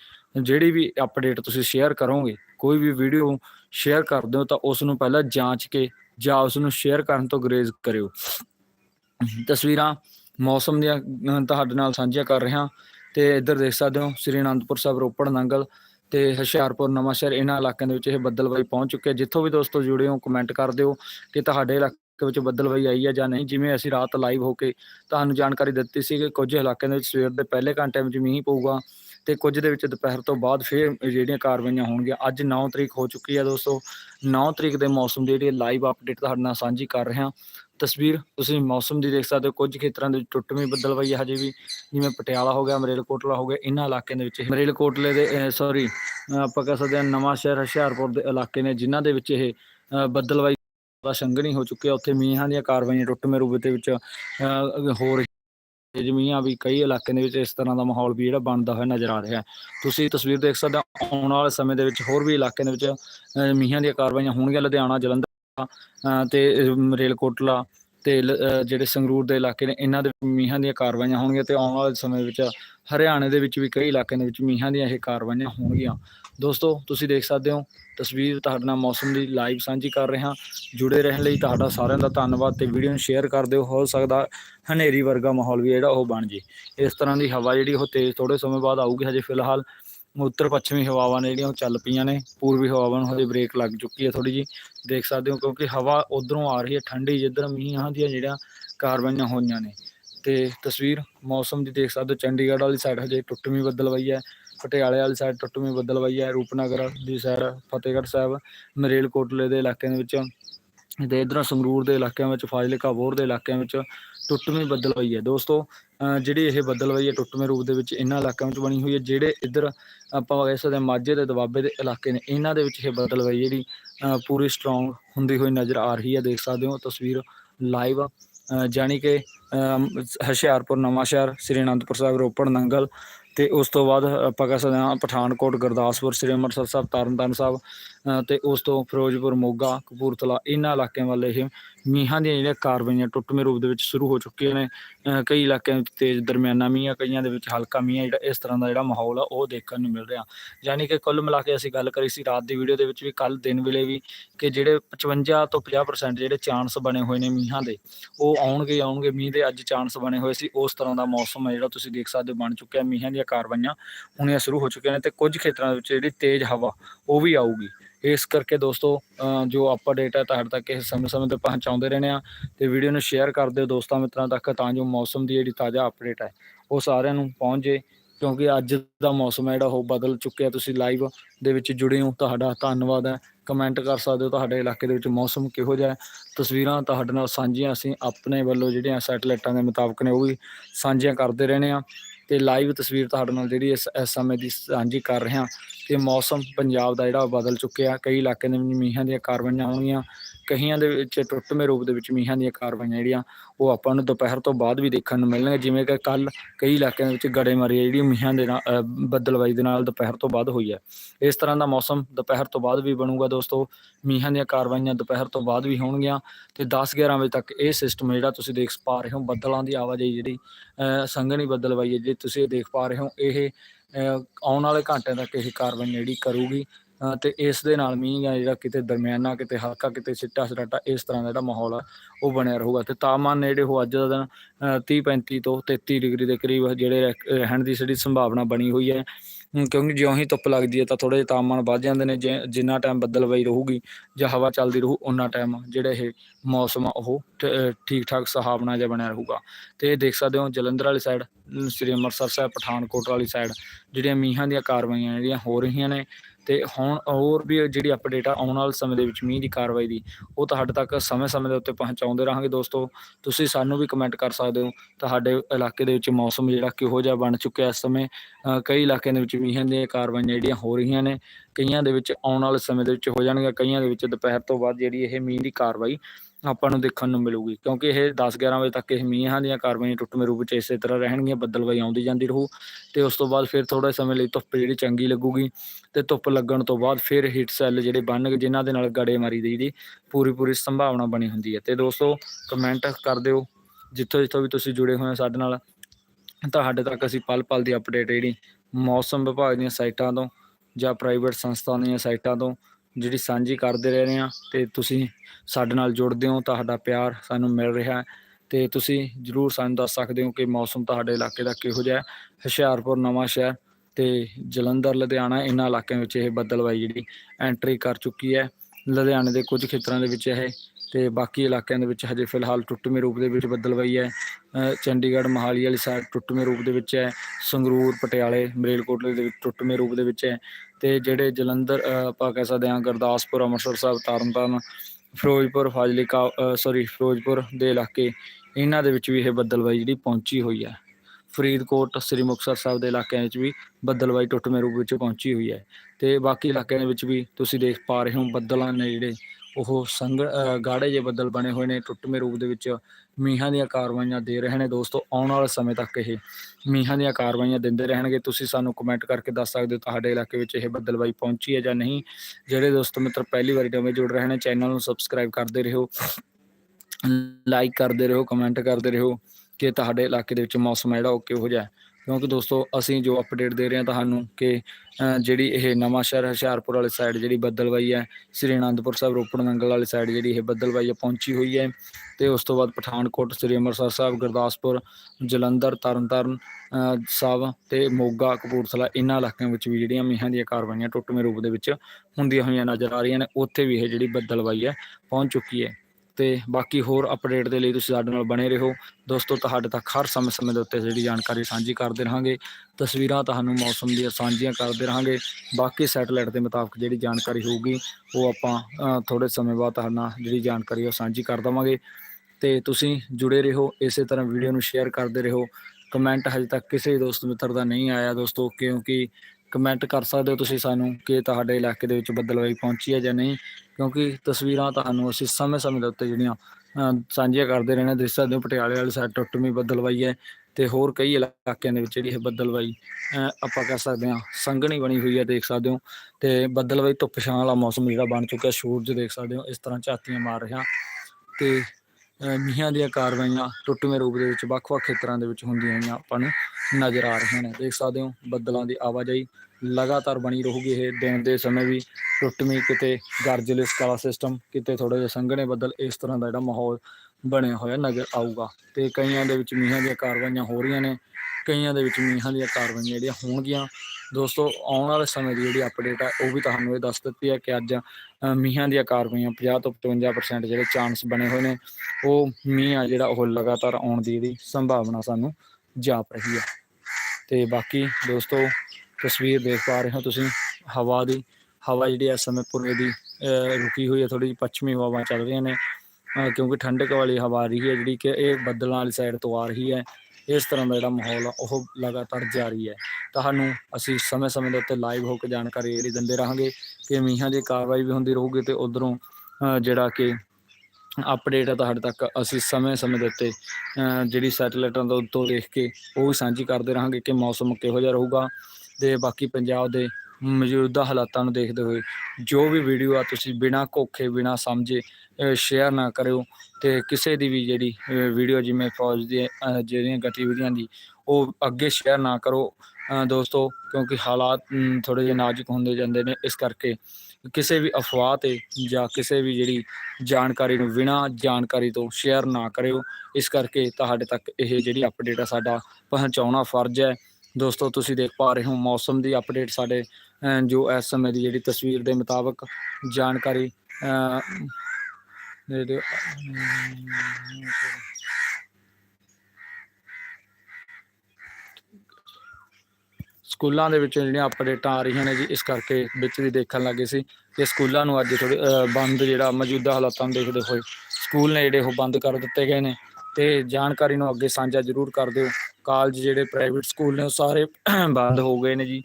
ਜਿਹੜੀ ਵੀ ਅਪਡੇਟ ਤੁਸੀਂ ਸ਼ੇਅਰ ਕਰੋਗੇ, ਕੋਈ ਵੀ ਵੀਡੀਓ ਸ਼ੇਅਰ ਕਰਦੇ ਹੋ ਤਾਂ ਉਸ ਨੂੰ ਪਹਿਲਾਂ ਜਾਂਚ ਕੇ ਜਾਂ ਉਸ ਨੂੰ ਸ਼ੇਅਰ ਕਰਨ ਤੋਂ ਗਰੇਜ਼ ਕਰਿਓ। ਤਸਵੀਰਾਂ ਮੌਸਮ ਦੀਆਂ ਤੁਹਾਡੇ ਨਾਲ ਸਾਂਝੀਆਂ ਕਰ ਰਿਹਾ। ਤੇ ਇੱਧਰ ਦੇਖ ਸਕਦੇ ਹੋ, ਸ੍ਰੀ ਅਨੰਦਪੁਰ ਸਾਹਿਬ ਰੋਪੜ ਨੰਗਲ ਤੇ ਹੁਸ਼ਿਆਰਪੁਰ, ਨਵਾਂਸ਼ਹਿਰ, ਇਹਨਾਂ ਇਲਾਕਿਆਂ ਦੇ ਵਿੱਚ ਇਹ ਬੱਦਲਵਾਈ ਪਹੁੰਚ ਚੁੱਕੇ ਜਿੱਥੋਂ ਵੀ ਦੋਸਤੋ ਜੁੜੇ ਹੋ ਕਮੈਂਟ ਕਰ ਦਿਓ ਕਿ ਤੁਹਾਡੇ ਇਲਾਕੇ ਵਿੱਚ ਬੱਦਲਵਾਈ ਆਈ ਹੈ ਜਾਂ ਨਹੀਂ ਜਿਵੇਂ ਅਸੀਂ ਰਾਤ ਲਾਈਵ ਹੋ ਕੇ ਤੁਹਾਨੂੰ ਜਾਣਕਾਰੀ ਦਿੱਤੀ ਸੀ ਕਿ ਕੁਝ ਇਲਾਕਿਆਂ ਦੇ ਵਿੱਚ ਸਵੇਰ ਦੇ ਪਹਿਲੇ ਘੰਟਿਆਂ ਵਿੱਚ ਮੀਂਹ ਪਊਗਾ ਤੇ ਕੁਝ ਦੇ ਵਿੱਚ ਦੁਪਹਿਰ ਤੋਂ ਬਾਅਦ ਫਿਰ ਜਿਹੜੀਆਂ ਕਾਰਵਾਈਆਂ ਹੋਣਗੀਆਂ। ਅੱਜ 9 ਤਰੀਕ ਹੋ ਚੁੱਕੀ ਹੈ ਦੋਸਤੋ। 9 ਤਰੀਕ ਦੇ ਮੌਸਮ ਦੀ ਜਿਹੜੀ ਲਾਈਵ ਅਪਡੇਟ ਤੁਹਾਡੇ ਨਾਲ ਸਾਂਝੀ ਕਰ ਰਿਹਾ। ਤਸਵੀਰ ਤੁਸੀਂ ਮੌਸਮ ਦੀ ਦੇਖ ਸਕਦੇ ਹੋ। ਕੁਝ ਖੇਤਰਾਂ ਦੇ ਵਿੱਚ ਟੁੱਟਵੀਂ ਬੱਦਲਵਾਈ ਹੈ ਹਜੇ ਵੀ ਜਿਵੇਂ ਪਟਿਆਲਾ ਹੋ ਗਿਆ ਮਰੇਲਕੋਟਲਾ ਹੋ ਗਿਆ ਇਹਨਾਂ ਇਲਾਕਿਆਂ ਦੇ ਵਿੱਚ ਮਰੇਲਕੋਟਲੇ ਦੇ ਸੌਰੀ ਆਪਾਂ ਕਹਿ ਸਕਦੇ ਹਾਂ ਨਵਾਂ ਸ਼ਹਿਰ ਹੁਸ਼ਿਆਰਪੁਰ ਦੇ ਇਲਾਕੇ ਨੇ ਜਿਨ੍ਹਾਂ ਦੇ ਵਿੱਚ ਇਹ ਅ, ਬੱਦਲਵਾਈ ਦਾ ਸੰਘਣੀ ਹੋ ਚੁੱਕੀ ਹੈ ਉੱਥੇ ਮੀਂਹਾਂ ਦੀਆਂ ਕਾਰਵਾਈਆਂ ਟੁੱਟਵੇਂ ਰੂਪ ਦੇ ਵਿੱਚ ਅ, ਜਮੀਆਂ ਵੀ ਕਈ ਇਲਾਕਿਆਂ ਦੇ ਵਿੱਚ ਇਸ ਤਰ੍ਹਾਂ ਦਾ ਮਾਹੌਲ ਵੀ ਜਿਹੜਾ ਬਣਦਾ ਹੋਇਆ ਨਜ਼ਰ ਆ ਰਿਹਾ ਹੈ। ਤੁਸੀਂ ਤਸਵੀਰ ਦੇਖ ਸਕਦੇ ਹੋ ਆਉਣ ਵਾਲੇ ਸਮੇਂ ਦੇ ਵਿੱਚ ਹੋਰ ਵੀ ਇਲਾਕਿਆਂ ਦੇ ਵਿੱਚ ਅ, ਮੀਂਹਾਂ ਦੀਆਂ ਕਾਰਵਾਈਆਂ ਹੋਣਗੀਆਂ। ਲੁਧਿਆਣਾ ਜਲੰਧਰ ਅ, ਤੇ ਰੇਲਕੋਟਲਾ ਤੇ ਜਿਹੜੇ ਸੰਗਰੂਰ ਦੇ ਇਲਾਕੇ ਨੇ ਇਹਨਾਂ ਦੇ ਮੀਂਹਾਂ ਦੀਆਂ ਕਾਰਵਾਈਆਂ ਹੋਣਗੀਆਂ ਤੇ ਆਉਣ ਵਾਲੇ ਸਮੇਂ ਵਿੱਚ ਹਰਿਆਣੇ ਦੇ ਵਿੱਚ ਵੀ ਕਈ ਇਲਾਕਿਆਂ ਦੇ ਵਿੱਚ ਮੀਂਹਾਂ ਦੀਆਂ ਇਹ ਕਾਰਵਾਈਆਂ ਹੋਣਗੀਆਂ। ਦੋਸਤੋ, ਤੁਸੀਂ ਦੇਖ ਸਕਦੇ ਹੋ, ਤਸਵੀਰ ਤੁਹਾਡੇ ਨਾਲ ਮੌਸਮ ਦੀ ਲਾਈਵ ਸਾਂਝੀ ਕਰ ਰਿਹਾ। ਜੁੜੇ ਰਹਿਣ ਲਈ ਤੁਹਾਡਾ ਸਾਰਿਆਂ ਦਾ ਧੰਨਵਾਦ ਤੇ ਵੀਡੀਓ ਨੂੰ ਸ਼ੇਅਰ ਕਰ ਦਿਓ। ਹੋ ਸਕਦਾ ਹਨੇਰੀ ਵਰਗਾ ਮਾਹੌਲ ਵੀ ਜਿਹੜਾ ਉਹ ਬਣ ਜੇ। ਇਸ ਤਰ੍ਹਾਂ ਦੀ ਹਵਾ ਜਿਹੜੀ ਉਹ ਤੇਜ਼ ਥੋੜੇ ਸਮੇਂ ਬਾਅਦ ਆਊਗੀ। ਹਜੇ ਫਿਲਹਾਲ ਉੱਤਰ ਪੱਛਮੀ ਹਵਾਵਾਂ ਨੇ ਜਿਹੜੀਆਂ ਉਹ ਚੱਲ ਪਈਆਂ ਨੇ। ਪੂਰਬੀ ਹਵਾਵਾਂ ਨੂੰ ਹਜੇ ਬ੍ਰੇਕ ਲੱਗ ਚੁੱਕੀ ਹੈ ਥੋੜੀ ਜੀ ਦੇਖ ਸਕਦੇ ਹੋ ਕਿਉਂਕਿ ਹਵਾ ਉਧਰੋਂ ਆ ਰਹੀ ਹੈ ਠੰਡੀ ਜਿੱਧਰ ਮੀਂਹਾਂ ਦੀਆਂ ਜਿਹੜੀਆਂ ਕਾਰਵਾਈਆਂ ਹੋਈਆਂ ਨੇ। ਤੇ ਤਸਵੀਰ ਮੌਸਮ ਦੀ ਦੇਖ ਸਕਦੇ ਹੋ, ਚੰਡੀਗੜ੍ਹ ਵਾਲੀ ਸਾਈਡ ਹਜੇ ਟੁੱਟਵੀਂ ਬੱਦਲਵਾਈ ਹੈ, ਪਟਿਆਲੇ ਵਾਲੀ ਸਾਈਡ ਟੁੱਟਵੀਂ ਬੱਦਲਵਾਈ ਹੈ, ਰੂਪਨਗਰ ਦੀ ਸਾਈਡ ਫਤਿਹਗੜ੍ਹ ਸਾਹਿਬ, ਮਰੇਲਕੋਟਲੇ ਦੇ ਇਲਾਕਿਆਂ ਦੇ ਵਿੱਚ ਤੇ ਇਧਰ ਸੰਗਰੂਰ ਦੇ ਇਲਾਕਿਆਂ ਵਿੱਚ, ਫਾਜ਼ਿਲਕਾ ਬੋਰ ਦੇ ਇਲਾਕਿਆਂ ਵਿੱਚ ਟੁੱਟਵੀਂ ਬੱਦਲਵਾਈ ਹੈ। ਦੋਸਤੋ ਜਿਹੜੀ ਇਹ ਬੱਦਲਵਾਈ ਹੈ ਟੁੱਟਵੇਂ ਰੂਪ ਦੇ ਵਿੱਚ ਇਹਨਾਂ ਇਲਾਕਿਆਂ ਵਿੱਚ ਬਣੀ ਹੋਈ ਹੈ, ਜਿਹੜੇ ਇੱਧਰ ਆਪਾਂ ਕਹਿ ਸਕਦੇ ਮਾਝੇ ਦੇ ਦੁਆਬੇ ਦੇ ਇਲਾਕੇ ਨੇ, ਇਹਨਾਂ ਦੇ ਵਿੱਚ ਇਹ ਬੱਦਲਵਾਈ ਜਿਹੜੀ ਪੂਰੀ ਸਟਰੋਂਗ ਹੁੰਦੀ ਹੋਈ ਨਜ਼ਰ ਆ ਰਹੀ ਹੈ। ਦੇਖ ਸਕਦੇ ਹੋ ਤਸਵੀਰ ਲਾਈਵ ਜਾਣੀ ਕਿ ਅਮ, ਹੁਸ਼ਿਆਰਪੁਰ ਨਵਾਂਸ਼ਹਿਰ ਸ੍ਰੀ ਅਨੰਦਪੁਰ ਸਾਹਿਬ ਰੋਪੜ ਨੰਗਲ ਤੇ ਉਸ ਤੋਂ ਬਾਅਦ ਆਪਾਂ ਕਹਿ ਸਕਦੇ ਹਾਂ ਪਠਾਨਕੋਟ ਗੁਰਦਾਸਪੁਰ ਸ੍ਰੀ ਅੰਮ੍ਰਿਤਸਰ ਸਾਹਿਬ ਤਰਨਤਾਰਨ ਸਾਹਿਬ ਅ, ਤੇ ਉਸ ਤੋਂ ਫਿਰੋਜ਼ਪੁਰ ਮੋਗਾ ਕਪੂਰਥਲਾ ਇਹਨਾਂ ਇਲਾਕਿਆਂ ਵੱਲ ਇਹ ਮੀਂਹਾਂ ਦੀਆਂ ਜਿਹੜੀਆਂ ਕਾਰਵਾਈਆਂ ਟੁੱਟਵੇਂ ਰੂਪ ਦੇ ਵਿੱਚ ਸ਼ੁਰੂ ਹੋ ਚੁੱਕੀਆਂ ਨੇ ਕਈ ਇਲਾਕਿਆਂ ਵਿੱਚ ਤੇਜ਼ ਦਰਮਿਆਨਾ ਮੀਂਹ ਆ, ਕਈਆਂ ਦੇ ਵਿੱਚ ਹਲਕਾ ਮੀਂਹ ਆ, ਜਿਹੜਾ ਇਸ ਤਰ੍ਹਾਂ ਦਾ ਜਿਹੜਾ ਮਾਹੌਲ ਆ, ਉਹ ਦੇਖਣ ਨੂੰ ਮਿਲ ਰਿਹਾ। ਯਾਨੀ ਕਿ ਕੁੱਲ ਮਿਲਾ ਕੇ ਅਸੀਂ ਗੱਲ ਕਰੀ ਸੀ ਰਾਤ ਦੀ ਵੀਡੀਓ ਦੇ ਵਿੱਚ ਵੀ ਕੱਲ ਦਿਨ ਵੇਲੇ ਵੀ, ਕਿ ਜਿਹੜੇ 55 ਤੋਂ 50% ਜਿਹੜੇ ਚਾਂਸ ਬਣੇ ਹੋਏ ਨੇ ਮੀਂਹਾਂ ਦੇ, ਉਹ ਆਉਣਗੇ ਹੀ ਆਉਣਗੇ। ਮੀਂਹ ਦੇ ਅੱਜ ਚਾਂਸ ਬਣੇ ਹੋਏ ਸੀ, ਉਸ ਤਰ੍ਹਾਂ ਦਾ ਮੌਸਮ ਹੈ ਜਿਹੜਾ ਤੁਸੀਂ ਦੇਖ ਸਕਦੇ ਹੋ, ਬਣ ਚੁੱਕਿਆ। ਮੀਂਹਾਂ ਦੀਆਂ ਕਾਰਵਾਈਆਂ ਹੋਣੀਆਂ ਸ਼ੁਰੂ ਹੋ ਚੁੱਕੀਆਂ ਨੇ ਤੇ ਕੁਝ ਖੇਤਰਾਂ ਦੇ ਵਿੱਚ ਜਿਹੜੀ ਤੇਜ਼ ਹਵਾ, ਉਹ ਵੀ ਆਊਗੀ। ਇਸ ਕਰਕੇ ਦੋਸਤੋ ਜੋ ਅਪਡੇਟ ਹੈ ਤੁਹਾਡੇ ਤੱਕ ਇਹ ਸਮੇਂ-ਸਮੇਂ ਤੇ ਪਹੁੰਚਾਉਂਦੇ ਰਹਿੰਦੇ ਆ ਤੇ ਵੀਡੀਓ ਨੂੰ ਸ਼ੇਅਰ ਕਰ ਦਿਓ ਦੋਸਤਾਂ ਮਿੱਤਰਾਂ ਤੱਕ ਤਾਂ ਜੋ ਮੌਸਮ ਦੀ ਜਿਹੜੀ ਤਾਜ਼ਾ ਅਪਡੇਟ ਹੈ, ਉਹ ਸਾਰਿਆਂ ਨੂੰ ਪਹੁੰਚ ਜੇ ਕਿਉਂਕਿ ਅੱਜ ਦਾ ਮੌਸਮ ਹੈ ਜਿਹੜਾ, ਉਹ ਬਦਲ ਚੁੱਕਿਆ ਤੁਸੀਂ ਲਾਈਵ ਦੇ ਵਿੱਚ ਜੁੜੇ ਹੋ, ਤੁਹਾਡਾ ਧੰਨਵਾਦ ਹੈ। ਕਮੈਂਟ ਕਰ ਸਕਦੇ ਹੋ ਤੁਹਾਡੇ ਇਲਾਕੇ ਦੇ ਵਿੱਚ ਮੌਸਮ ਕਿਹੋ ਜਿਹਾ ਹੈ। ਤਸਵੀਰਾਂ ਤੁਹਾਡੇ ਨਾਲ ਸਾਂਝੀਆਂ ਅਸੀਂ ਆਪਣੇ ਵੱਲੋਂ ਜਿਹੜੀਆਂ ਸੈਟਲਾਈਟਾਂ ਦੇ ਮੁਤਾਬਕ ਨੇ, ਉਹ ਵੀ ਸਾਂਝੀਆਂ ਕਰਦੇ ਰਹਿੰਦੇ ਆ ਤੇ ਲਾਈਵ ਤਸਵੀਰ ਤੁਹਾਡੇ ਨਾਲ ਜਿਹੜੀ ਇਸ ਇਸ ਸਮੇਂ ਦੀ ਸਾਂਝੀ ਕਰ ਰਹੇ। ਹਾਂ ਤੇ ਮੌਸਮ ਪੰਜਾਬ ਦਾ ਜਿਹੜਾ ਉਹ ਬਦਲ ਚੁੱਕਿਆ। ਕਈ ਇਲਾਕਿਆਂ ਦੇ ਵਿੱਚ ਮੀਂਹਾਂ ਦੀਆਂ ਕਾਰਵਾਈਆਂ ਹੋਣਗੀਆਂ। ਕਹੀਆਂ ਦੇ ਵਿੱਚ ਟੁੱਟਵੇਂ ਰੂਪ ਦੇ ਵਿੱਚ ਮੀਂਹਾਂ ਦੀਆਂ ਕਾਰਵਾਈਆਂ ਜਿਹੜੀਆਂ ਉਹ ਆਪਾਂ ਨੂੰ ਦੁਪਹਿਰ ਤੋਂ ਬਾਅਦ ਵੀ ਦੇਖਣ ਨੂੰ ਮਿਲਣਗੀਆਂ। ਜਿਵੇਂ ਕਿ ਕੱਲ ਕਈ ਇਲਾਕਿਆਂ ਦੇ ਵਿੱਚ ਗੜੇਮਾਰੀ ਹੈ ਜਿਹੜੀ ਮੀਂਹਾਂ ਦੇ ਨਾਲ ਅ, ਬੱਦਲਵਾਈ ਦੇ ਨਾਲ ਦੁਪਹਿਰ ਤੋਂ ਬਾਅਦ ਹੋਈ ਹੈ। ਇਸ ਤਰ੍ਹਾਂ ਦਾ ਮੌਸਮ ਦੁਪਹਿਰ ਤੋਂ ਬਾਅਦ ਵੀ ਬਣੂਗਾ ਦੋਸਤੋ। ਮੀਂਹਾਂ ਦੀਆਂ ਕਾਰਵਾਈਆਂ ਦੁਪਹਿਰ ਤੋਂ ਬਾਅਦ ਵੀ ਹੋਣਗੀਆਂ ਤੇ 10-11 ਵਜੇ ਤੱਕ ਇਹ ਸਿਸਟਮ ਜਿਹੜਾ ਤੁਸੀਂ ਦੇਖ ਪਾ ਰਹੇ ਹੋ ਬੱਦਲਾਂ ਦੀ ਆਵਾਜਾਈ ਜਿਹੜੀ ਸੰਘਣੀ ਬੱਦਲਵਾਈ ਹੈ ਜਿਹੜੀ ਤੁਸੀਂ ਇਹ ਦੇਖ ਪਾ ਰਹੇ ਹੋ ਇਹ ਆਉਣ ਵਾਲੇ ਘੰਟਿਆਂ ਤੱਕ ਇਹ ਕਾਰਵਾਈ ਜਿਹੜੀ ਕਰੂਗੀ। ਤੇ ਇਸ ਦੇ ਨਾਲ ਮੀਂਹ ਆ ਜਿਹੜਾ ਕਿਤੇ ਦਰਮਿਆਨਾ, ਕਿਤੇ ਹਲਕਾ, ਕਿਤੇ ਸਿੱਟਾ ਸਟਾਟਾ ਇਸ ਤਰ੍ਹਾਂ ਦਾ ਜਿਹੜਾ ਮਾਹੌਲ ਆ, ਉਹ ਬਣਿਆ ਰਹੂਗਾ। ਤੇ ਤਾਪਮਾਨ ਨੇ ਜਿਹੜੇ ਉਹ ਅੱਜ ਦਾ ਦਿਨ 30 35 ਤੋਂ 33 ਡਿਗਰੀ ਦੇ ਕਰੀਬ ਜਿਹੜੇ ਰਹਿ- ਰਹਿਣ ਦੀ ਜਿਹੜੀ ਸੰਭਾਵਨਾ ਬਣੀ ਹੋਈ ਹੈ। ਕਿਉਂਕਿ ਜਿਉਂ ਹੀ ਧੁੱਪ ਲੱਗਦੀ ਹੈ ਤਾਂ ਥੋੜੇ ਜਿਹਾ ਤਾਪਮਾਨ ਵੱਧ ਜਾਂਦੇ ਨੇ, ਜੇ- ਜਿੰਨਾ ਟਾਈਮ ਬੱਦਲਵਾਈ ਰਹੂਗੀ ਜਾਂ ਹਵਾ ਚੱਲਦੀ ਰਹੂ ਉਹਨਾਂ ਟਾਈਮ ਜਿਹੜਾ ਇਹ ਮੌਸਮ ਆ, ਉਹ ਠੀਕ ਠਾਕ ਸੁਹਾਵਣਾ ਜਿਹਾ ਬਣਿਆ ਰਹੂਗਾ। ਤੇ ਇਹ ਦੇਖ ਸਕਦੇ ਹੋ ਜਲੰਧਰ ਵਾਲੀ ਸਾਈਡ ਸ੍ਰੀ ਅੰਮ੍ਰਿਤਸਰ ਸਾਹਿਬ, ਪਠਾਨਕੋਟ ਵਾਲੀ ਸਾਈਡ ਜਿਹੜੀਆਂ ਮੀਂਹਾਂ ਦੀਆਂ ਕਾਰਵਾਈਆਂ ਜਿਹੜੀਆਂ ਹੋ ਰਹੀਆਂ ਨੇ ਤੇ ਹੁਣ ਹੋਰ ਵੀ ਜਿਹੜੀ ਅਪਡੇਟ ਆ ਆਉਣ ਵਾਲੇ ਸਮੇਂ ਦੇ ਵਿੱਚ ਮੀਂਹ ਦੀ ਕਾਰਵਾਈ ਦੀ, ਉਹ ਤੁਹਾਡੇ ਤੱਕ ਸਮੇਂ-ਸਮੇਂ ਦੇ ਉੱਤੇ ਪਹੁੰਚਾਉਂਦੇ ਰਹਾਂਗੇ ਦੋਸਤੋ। ਤੁਸੀਂ ਸਾਨੂੰ ਵੀ ਕਮੈਂਟ ਕਰ ਸਕਦੇ ਹੋ। ਤੁਹਾਡੇ ਇਲਾਕੇ ਦੇ ਵਿੱਚ ਮੌਸਮ ਜਿਹੜਾ ਕਿਹੋ ਜਿਹਾ ਬਣ ਚੁੱਕਿਆ ਇਸ ਸਮੇਂ? ਕਈ ਇਲਾਕਿਆਂ ਦੇ ਵਿੱਚ ਮੀਂਹਾਂ ਦੀਆਂ ਕਾਰਵਾਈਆਂ ਜਿਹੜੀਆਂ ਹੋ ਰਹੀਆਂ ਨੇ, ਕਈਆਂ ਦੇ ਵਿੱਚ ਆਉਣ ਵਾਲੇ ਸਮੇਂ ਦੇ ਵਿੱਚ ਹੋ ਜਾਣਗੀਆਂ, ਕਈਆਂ ਦੇ ਵਿੱਚ ਦੁਪਹਿਰ ਤੋਂ ਬਾਅਦ ਜਿਹੜੀ ਇਹ ਮੀਂਹ ਦੀ ਕਾਰਵਾਈ ਆਪਾਂ ਨੂੰ ਦੇਖਣ ਨੂੰ ਮਿਲੂਗੀ, ਕਿਉਂਕਿ ਇਹ 10-11 ਵਜੇ ਤੱਕ ਇਹ ਮੀਂਹਾਂ ਦੀਆਂ ਕਾਰਵਾਈਆਂ ਟੁੱਟਵੇਂ ਰੂਪ 'ਚ ਇਸੇ ਤਰ੍ਹਾਂ ਰਹਿਣਗੀਆਂ ਬੱਦਲਵਾਈ ਆਉਂਦੀ ਜਾਂਦੀ ਰਹੂ ਤੇ ਉਸ ਤੋਂ ਬਾਅਦ ਫਿਰ ਥੋੜੇ ਸਮੇਂ ਲਈ ਧੁੱਪ ਜਿਹੜੀ ਚੰਗੀ ਲੱਗੂਗੀ ਤੇ ਧੁੱਪ ਲੱਗਣ ਤੋਂ ਬਾਅਦ ਫਿਰ ਹੀਟ ਸੈੱਲ ਜਿਹੜੇ ਬਣਨਗੇ, ਜਿਨ੍ਹਾਂ ਦੇ ਨਾਲ ਗੜੇਮਾਰੀ ਦੀ ਜਿਹੜੀ ਪੂਰੀ ਪੂਰੀ ਸੰਭਾਵਨਾ ਬਣੀ ਹੁੰਦੀ ਹੈ ਤੇ ਦੋਸਤੋ ਕਮੈਂਟ ਕਰ ਦਿਓ, ਜਿੱਥੋਂ ਜਿੱਥੋਂ ਵੀ ਤੁਸੀਂ ਜੁੜੇ ਹੋਏ ਹੋ ਸਾਡੇ ਨਾਲ, ਤੁਹਾਡੇ ਤੱਕ ਅਸੀਂ ਪਲ ਪਲ ਦੀ ਅਪਡੇਟ ਜਿਹੜੀ ਮੌਸਮ ਵਿਭਾਗ ਦੀਆਂ ਸਾਈਟਾਂ ਤੋਂ ਜਾਂ ਪ੍ਰਾਈਵੇਟ ਸੰਸਥਾਵਾਂ ਦੀਆਂ ਸਾਈਟਾਂ ਤੋਂ ਜਿਹੜੀ ਸਾਂਝੀ ਕਰਦੇ ਰਹਿ ਰਹੇ ਹਾਂ ਤੇ ਤੁਸੀਂ ਸਾਡੇ ਨਾਲ ਜੁੜਦੇ ਹੋ, ਤੁਹਾਡਾ ਪਿਆਰ ਸਾਨੂੰ ਮਿਲ ਰਿਹਾ ਹੈ ਤੇ ਤੁਸੀਂ ਜਰੂਰ ਸਾਨੂੰ ਦੱਸ ਸਕਦੇ ਹੋ ਕਿ ਮੌਸਮ ਤੁਹਾਡੇ ਇਲਾਕੇ ਦਾ ਕਿਹੋ ਜਿਹਾ ਹੈ। ਹੁਸ਼ਿਆਰਪੁਰ ਨਵਾਂ ਸ਼ਹਿਰ ਤੇ ਜਲੰਧਰ, ਲੁਧਿਆਣਾ ਇਹਨਾਂ ਇਲਾਕਿਆਂ ਵਿੱਚ ਇਹ ਬੱਦਲਵਾਈ ਜਿਹੜੀ ਐਂਟਰੀ ਕਰ ਚੁੱਕੀ ਹੈ। ਲੁਧਿਆਣੇ ਦੇ ਕੁਝ ਖੇਤਰਾਂ ਦੇ ਵਿੱਚ ਇਹ ਤੇ ਬਾਕੀ ਇਲਾਕਿਆਂ ਦੇ ਵਿੱਚ ਹਜੇ ਫਿਲਹਾਲ ਟੁੱਟਵੇਂ ਰੂਪ ਦੇ ਵਿੱਚ ਬੱਦਲਵਾਈ ਹੈ। ਚੰਡੀਗੜ੍ਹ, ਮਹਾਲੀ ਵਾਲੀ ਸਾਈਡ ਟੁੱਟਵੇਂ ਰੂਪ ਦੇ ਵਿੱਚ ਹੈ। ਸੰਗਰੂਰ, ਪਟਿਆਲੇ ਮਰੇਲਕੋਟਲੇ ਦੇ ਵਿੱਚ ਟੁੱਟਵੇਂ ਰੂਪ ਦੇ ਵਿੱਚ ਹੈ। ਤੇ ਜਿਹੜੇ ਜਲੰਧਰ ਆਪਾਂ ਕਹਿ ਸਕਦੇ ਹਾਂ ਗੁਰਦਾਸਪੁਰ, ਅੰਮ੍ਰਿਤਸਰ ਸਾਹਿਬ, ਤਰਨਤਾਰਨ, ਫਿਰੋਜ਼ਪੁਰ, ਫਾਜ਼ਿਲਕਾ ਸੌਰੀ ਫਿਰੋਜ਼ਪੁਰ ਦੇ ਇਲਾਕੇ, ਇਹਨਾਂ ਦੇ ਵਿੱਚ ਵੀ ਇਹ ਬੱਦਲਵਾਈ ਜਿਹੜੀ ਪਹੁੰਚੀ ਹੋਈ ਹੈ। ਫਰੀਦਕੋਟ, ਸ੍ਰੀ ਮੁਕਤਸਰ ਸਾਹਿਬ ਦੇ ਇਲਾਕਿਆਂ ਵਿੱਚ ਵੀ ਬੱਦਲਵਾਈ ਟੁੱਟਵੇਂ ਰੂਪ ਵਿੱਚ ਪਹੁੰਚੀ ਹੋਈ ਹੈ। ਤੇ ਬਾਕੀ ਇਲਾਕਿਆਂ ਦੇ ਵਿੱਚ ਵੀ ਤੁਸੀਂ ਦੇਖ ਪਾ ਰਹੇ ਹੋ ਬੱਦਲਾਂ ਨੇ ਜਿਹੜੇ ਉਹ ਸੰਗ ਗਾੜੇ ਜਿਹੇ ਬੱਦਲ ਬਣੇ ਹੋਏ ਨੇ ਟੁੱਟਵੇਂ ਰੂਪ ਦੇ ਵਿੱਚ ਮੀਂਹਾਂ ਦੀਆਂ ਕਾਰਵਾਈਆਂ ਦੇ ਰਹੇ ਨੇ ਦੋਸਤੋ, ਆਉਣ ਵਾਲੇ ਸਮੇਂ ਤੱਕ ਇਹ ਮੀਂਹਾਂ ਦੀਆਂ ਕਾਰਵਾਈਆਂ ਦਿੰਦੇ ਰਹਿਣਗੇ। ਤੁਸੀਂ ਸਾਨੂੰ ਕਮੈਂਟ ਕਰਕੇ ਦੱਸ ਸਕਦੇ ਹੋ ਤੁਹਾਡੇ ਇਲਾਕੇ ਵਿੱਚ ਇਹ ਬੱਦਲਵਾਈ ਪਹੁੰਚੀ ਹੈ ਜਾਂ ਨਹੀਂ। ਜਿਹੜੇ ਦੋਸਤੋ ਮਿੱਤਰ ਪਹਿਲੀ ਵਾਰੀ ਨਵੇਂ ਜੁੜ ਰਹੇ ਨੇ, ਚੈਨਲ ਨੂੰ ਸਬਸਕ੍ਰਾਈਬ ਕਰਦੇ ਰਹੋ ਲਾਈਕ ਕਰਦੇ ਰਹੋ ਕਮੈਂਟ ਕਰਦੇ ਰਹੋ ਕਿ ਤੁਹਾਡੇ ਇਲਾਕੇ ਦੇ ਵਿੱਚ ਮੌਸਮ ਹੈ ਜਿਹੜਾ ਉਹ ਕਿਹੋ ਜਿਹਾ ਕਿਉਂਕਿ ਦੋਸਤੋ ਅਸੀਂ ਜੋ ਅਪਡੇਟ ਦੇ ਰਹੇ ਹਾਂ ਤੁਹਾਨੂੰ ਕਿ ਜਿਹੜੀ ਇਹ ਨਵਾਂ ਸ਼ਹਿਰ ਹੁਸ਼ਿਆਰਪੁਰ ਵਾਲੀ ਸਾਈਡ ਜਿਹੜੀ ਬੱਦਲਵਾਈ ਹੈ ਸ੍ਰੀ ਅਨੰਦਪੁਰ ਸਾਹਿਬ ਰੋਪੜ ਨੰਗਲ ਵਾਲੀ ਸਾਈਡ ਜਿਹੜੀ ਇਹ ਬੱਦਲਵਾਈ ਹੈ ਪਹੁੰਚੀ ਹੋਈ ਹੈ। ਤੇ ਉਸ ਤੋਂ ਬਾਅਦ ਪਠਾਨਕੋਟ ਸ੍ਰੀ ਅੰਮ੍ਰਿਤਸਰ ਸਾਹਿਬ ਗੁਰਦਾਸਪੁਰ ਜਲੰਧਰ ਤਰਨਤਾਰਨ ਅ, ਸਾਹਿਬ ਤੇ ਮੋਗਾ ਕਪੂਰਥਲਾ ਇਹਨਾਂ ਇਲਾਕਿਆਂ ਵਿੱਚ ਵੀ ਜਿਹੜੀਆਂ ਮੀਂਹਾਂ ਦੀਆਂ ਕਾਰਵਾਈਆਂ ਟੁੱਟਵੇਂ ਰੂਪ ਦੇ ਵਿੱਚ ਹੁੰਦੀਆਂ ਹੋਈਆਂ ਨਜ਼ਰ ਆ ਰਹੀਆਂ ਨੇ ਉੱਥੇ ਵੀ ਇਹ ਜਿਹੜੀ ਬੱਦਲਵਾਈ ਹੈ ਪਹੁੰਚ ਚੁੱਕੀ ਹੈ। ਤੇ ਬਾਕੀ ਹੋਰ ਅਪਡੇਟ ਦੇ ਲਈ ਤੁਸੀਂ ਸਾਡੇ ਨਾਲ ਬਣੇ ਰਹੋ। ਦੋਸਤੋ ਤੁਹਾਡੇ ਤੱਕ ਹਰ ਸਮੇਂ ਸਮੇਂ ਦੇ ਉੱਤੇ ਜਿਹੜੀ ਜਾਣਕਾਰੀ ਸਾਂਝੀ ਕਰਦੇ ਰਹਾਂਗੇ। ਤਸਵੀਰਾਂ ਤੁਹਾਨੂੰ ਮੌਸਮ ਦੀਆਂ ਸਾਂਝੀਆਂ ਕਰਦੇ ਰਹਾਂਗੇ। ਬਾਕੀ ਸੈਟਲਾਈਟ ਦੇ ਮੁਤਾਬਕ ਜਿਹੜੀ ਜਾਣਕਾਰੀ ਹੋਊਗੀ ਉਹ ਆਪਾਂ ਅ, ਥੋੜੇ ਸਮੇਂ ਬਾਅਦ ਤੁਹਾਡੇ ਨਾਲ ਜਿਹੜੀ ਜਾਣਕਾਰੀ ਉਹ ਸਾਂਝੀ ਕਰ ਦਵਾਂਗੇ। ਤੇ ਤੁਸੀਂ ਜੁੜੇ ਰਹੋ ਇਸੇ ਤਰ੍ਹਾਂ ਵੀਡੀਓ ਨੂੰ ਸ਼ੇਅਰ ਕਰਦੇ ਰਹੋ। ਕਮੈਂਟ ਹਜੇ ਤੱਕ ਕਿਸੇ ਦੋਸਤ ਮਿੱਤਰ ਦਾ ਨਹੀਂ ਆਇਆ ਦੋਸਤੋ ਕਿਉਂਕਿ ਕਮੈਂਟ ਕਰ ਸਕਦੇ ਹੋ ਤੁਸੀਂ ਸਾਨੂੰ ਕਿ ਤੁਹਾਡੇ ਇਲਾਕੇ ਦੇ ਵਿੱਚ ਬੱਦਲਵਾਈ ਪਹੁੰਚੀ ਹੈ ਜਾਂ ਨਹੀਂ? ਕਿਉਂਕਿ ਤਸਵੀਰਾਂ ਤੁਹਾਨੂੰ ਅਸੀਂ ਸਮੇਂ-ਸਮੇਂ ਦੇ ਉੱਤੇ ਜਿਹੜੀਆਂ ਸਾਂਝੀਆਂ ਕਰਦੇ ਰਹਿੰਦੇ ਦੇਖ ਸਕਦੇ ਹੋ ਪਟਿਆਲੇ ਵਾਲੀ ਸਾਈਡ ਟੁੱਟਵੀਂ ਬੱਦਲਵਾਈ ਹੈ ਤੇ ਹੋਰ ਕਈ ਇਲਾਕਿਆਂ ਦੇ ਵਿੱਚ ਜਿਹੜੀ ਇਹ ਬੱਦਲਵਾਈ ਆਪਾਂ ਕਹਿ ਸਕਦੇ ਹਾਂ ਸੰਘਣੀ ਬਣੀ ਹੋਈ ਹੈ, ਦੇਖ ਸਕਦੇ ਹੋ। ਤੇ ਬੱਦਲਵਾਈ ਧੁੱਪ ਛਾਂ ਵਾਲਾ ਮੌਸਮ ਜਿਹੜਾ ਬਣ ਚੁੱਕਾ ਸੂਰਜ ਦੇਖ ਸਕਦੇ ਹੋ, ਇਸ ਤਰ੍ਹਾਂ ਝਾਤੀਆਂ ਮਾਰ ਰਿਹਾ। ਤੇ ਮੀਂਹਾਂ ਦੀਆਂ ਕਾਰਵਾਈਆਂ ਟੁੱਟਵੇਂ ਰੂਪ ਦੇ ਵਿੱਚ, ਵੱਖ-ਵੱਖ ਖੇਤਰਾਂ ਦੇ ਵਿੱਚ ਹੁੰਦੀਆਂ ਹੋਈਆਂ ਆਪਾਂ ਨੂੰ ਨਜ਼ਰ ਆ ਰਹੀਆਂ ਨੇ। ਦੇਖ ਸਕਦੇ ਹੋ, ਬੱਦਲਾਂ ਦੀ ਆਵਾਜਾਈ ਲਗਾਤਾਰ ਬਣੀ ਰਹੂਗੀ। ਇਹ ਦਿਨ ਦੇ ਸਮੇਂ ਵੀ ਟੁੱਟਵੀਂ ਕਿਤੇ ਗਰਜਲਿਸ ਕਾਲਾ ਸਿਸਟਮ ਕਿਤੇ ਥੋੜੇ ਜਿਹਾ ਸੰਘਣੇ ਬੱਦਲ ਇਸ ਤਰ੍ਹਾਂ ਦਾ ਜਿਹੜਾ ਮਾਹੌਲ ਬਣਿਆ ਹੋਇਆ ਨਜ਼ਰ ਆਊਗਾ। ਤੇ ਕਈਆਂ ਦੇ ਵਿੱਚ ਮੀਂਹਾਂ ਦੀਆਂ ਕਾਰਵਾਈਆਂ ਹੋ ਰਹੀਆਂ ਨੇ, ਕਈਆਂ ਦੇ ਵਿੱਚ ਮੀਂਹਾਂ ਦੀਆਂ ਕਾਰਵਾਈਆਂ ਜਿਹੜੀਆਂ ਹੋਣਗੀਆਂ ਦੋਸਤੋ, ਆਉਣ ਵਾਲੇ ਸਮੇਂ ਦੀ ਜਿਹੜੀ ਅਪਡੇਟ ਹੈ ਉਹ ਵੀ ਤੁਹਾਨੂੰ ਇਹ ਦੱਸ ਦਿੱਤੀ ਹੈ ਕਿ ਅੱਜ ਮੀਂਹਾਂ ਦੀਆਂ ਕਾਰਵਾਈਆਂ 50 ਤੋਂ 55% ਜਿਹੜੇ ਚਾਂਸ ਬਣੇ ਹੋਏ ਨੇ, ਉਹ ਮੀਂਹ ਆ ਜਿਹੜਾ ਉਹ ਲਗਾਤਾਰ ਆਉਣ ਦੀ ਜਿਹੜੀ ਸੰਭਾਵਨਾ ਸਾਨੂੰ ਜਾਪ ਰਹੀ ਹੈ ਤੇ ਬਾਕੀ ਦੋਸਤੋ, ਤਸਵੀਰ ਦੇਖ ਪਾ ਰਹੇ ਹੋ ਤੁਸੀਂ, ਹਵਾ ਦੀ, ਹਵਾ ਜਿਹੜੀ ਇਸ ਸਮੇਂ ਪੂਰੇ ਦੀ ਰੁਕੀ ਹੋਈ ਹੈ ਥੋੜੀ ਜਿਹੀ ਪੱਛਮੀ ਹਵਾਵਾਂ ਚੱਲ ਰਹੀਆਂ ਨੇ ਕਿਉਂਕਿ ਠੰਡਕ ਵਾਲੀ ਹਵਾ ਆ ਰਹੀ ਹੈ ਜਿਹੜੀ ਕਿ ਇਹ ਬੱਦਲਾਂ ਵਾਲੀ ਸਾਈਡ ਤੋਂ ਆ ਰਹੀ ਹੈ। ਇਸ ਤਰ੍ਹਾਂ ਦਾ ਜਿਹੜਾ ਮਾਹੌਲ ਆ, ਉਹ ਲਗਾਤਾਰ ਜਾਰੀ ਹੈ। ਤੁਹਾਨੂੰ ਅਸੀਂ ਸਮੇਂ-ਸਮੇਂ ਦੇ ਉੱਤੇ ਲਾਈਵ ਹੋ ਕੇ ਜਾਣਕਾਰੀ ਜਿਹੜੀ ਦਿੰਦੇ ਰਹਾਂਗੇ ਕਿ ਮੀਂਹਾਂ ਦੀ ਕਾਰਵਾਈ ਵੀ ਹੁੰਦੀ ਰਹੂਗੀ ਤੇ ਉਧਰੋਂ ਜਿਹੜਾ ਕਿ ਅਪਡੇਟ ਹੈ ਤੁਹਾਡੇ ਤੱਕ ਅਸੀਂ ਸਮੇਂ-ਸਮੇਂ ਦੇ ਉੱਤੇ ਜਿਹੜੀ ਸੈਟਲਾਈਟਾਂ ਤੋਂ ਉੱਤੋਂ ਦੇਖ ਕੇ ਉਹ ਵੀ ਸਾਂਝੀ ਕਰਦੇ ਰਹਾਂਗੇ ਕਿ ਮੌਸਮ ਕਿਹੋ ਜਿਹਾ ਰਹੂਗਾ। ਤੇ ਬਾਕੀ ਪੰਜਾਬ ਦੇ ਮੌਜੂਦਾ ਹਾਲਾਤਾਂ ਨੂੰ ਦੇਖਦੇ ਹੋਏ ਜੋ ਵੀ ਵੀਡੀਓ ਆ ਤੁਸੀਂ ਬਿਨਾਂ ਕੋਖੇ ਬਿਨਾਂ ਸਮਝੇ ਸ਼ੇਅਰ ਨਾ ਕਰਿਓ ਤੇ ਕਿਸੇ ਦੀ ਵੀ ਜਿਹੜੀ ਵੀਡੀਓ ਜਿਵੇਂ ਫੌਜ ਦੀ ਜਿਹੜੀਆਂ ਗਤੀਵਿਧੀਆਂ ਦੀ, ਉਹ ਅੱਗੇ ਸ਼ੇਅਰ ਨਾ ਕਰੋ। ਦੋਸਤੋ, ਕਿਉਂਕਿ ਹਾਲਾਤ ਥੋੜੇ ਜਿਹੇ ਨਾਜ਼ੁਕ ਹੁੰਦੇ ਜਾਂਦੇ ਨੇ, ਇਸ ਕਰਕੇ ਕਿਸੇ ਵੀ ਅਫਵਾਹ ਤੇ ਜਾਂ ਕਿਸੇ ਵੀ ਜਿਹੜੀ ਜਾਣਕਾਰੀ ਨੂੰ ਬਿਨਾਂ ਜਾਣਕਾਰੀ ਤੋਂ ਸ਼ੇਅਰ ਨਾ ਕਰਿਓ। ਇਸ ਕਰਕੇ ਤੁਹਾਡੇ ਤੱਕ ਇਹ ਜਿਹੜੀ ਅਪਡੇਟ ਆ ਸਾਡਾ ਪਹੁੰਚਾਉਣਾ ਫਰਜ਼ ਹੈ। ਦੋਸਤੋ, ਤੁਸੀਂ ਦੇਖ ਪਾ ਰਹੇ ਹੋ ਮੌਸਮ ਦੀ ਅਪਡੇਟ ਸਾਡੇ ਜੋ ਇਸ ਸਮੇਂ ਦੀ ਜਿਹੜੀ ਤਸਵੀਰ ਦੇ ਮੁਤਾਬਕ ਜਾਣਕਾਰੀ ਅਹ, ਸਕੂਲਾਂ ਦੇ ਵਿੱਚ ਜਿਹੜੀਆਂ ਅਪਡੇਟਾਂ ਆ ਰਹੀਆਂ ਨੇ ਜੀ ਇਸ ਕਰਕੇ ਵਿੱਚ ਵੀ ਦੇਖਣ ਲੱਗੇ ਸੀ ਕਿ ਸਕੂਲਾਂ ਨੂੰ ਅੱਜ ਥੋੜੇ ਬੰਦ ਜਿਹੜਾ ਮੌਜੂਦਾ ਹਾਲਾਤਾਂ ਨੂੰ ਦੇਖਦੇ ਹੋਏ ਸਕੂਲ ਨੇ ਜਿਹੜੇ ਉਹ ਬੰਦ ਕਰ ਦਿੱਤੇ ਗਏ ਨੇ। ਤੇ ਜਾਣਕਾਰੀ ਨੂੰ ਅੱਗੇ ਸਾਂਝਾ ਜ਼ਰੂਰ ਕਰ ਦਿਓ। ਕਾਲਜ ਜਿਹੜੇ ਪ੍ਰਾਈਵੇਟ ਸਕੂਲ ਨੇ ਉਹ ਸਾਰੇ ਬੰਦ ਹੋ ਗਏ ਨੇ ਜੀ।